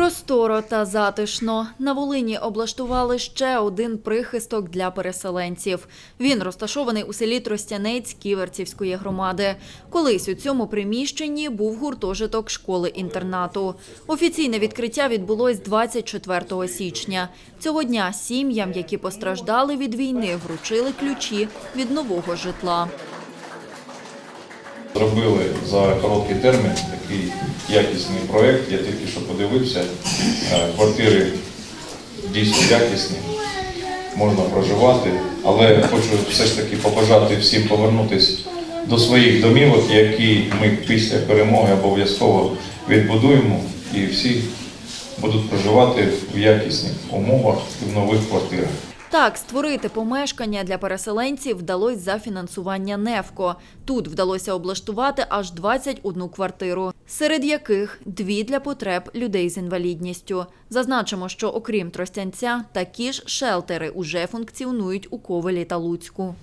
Просторо та затишно на Волині облаштували ще один прихисток для переселенців. Він розташований у селі Тростянець Ківерцівської громади. Колись у цьому приміщенні був гуртожиток школи-інтернату. Офіційне відкриття відбулось 24 січня. Цього дня сім'ям, які постраждали від війни, вручили ключі від нового житла. Зробили за короткий термін такий якісний проєкт. Я тільки що подивився. Е, Квартири дійсно якісні, можна проживати, але хочу все ж таки побажати всім повернутися до своїх домівок, які ми після перемоги обов'язково відбудуємо, і всі будуть проживати в якісних умовах і в нових квартирах. Так, створити помешкання для переселенців вдалося за фінансування НЕФКО. Тут вдалося облаштувати аж 21 квартиру, серед яких дві для потреб людей з інвалідністю. Зазначимо, що окрім Тростянця, такі ж шелтери уже функціонують у Ковелі та Луцьку.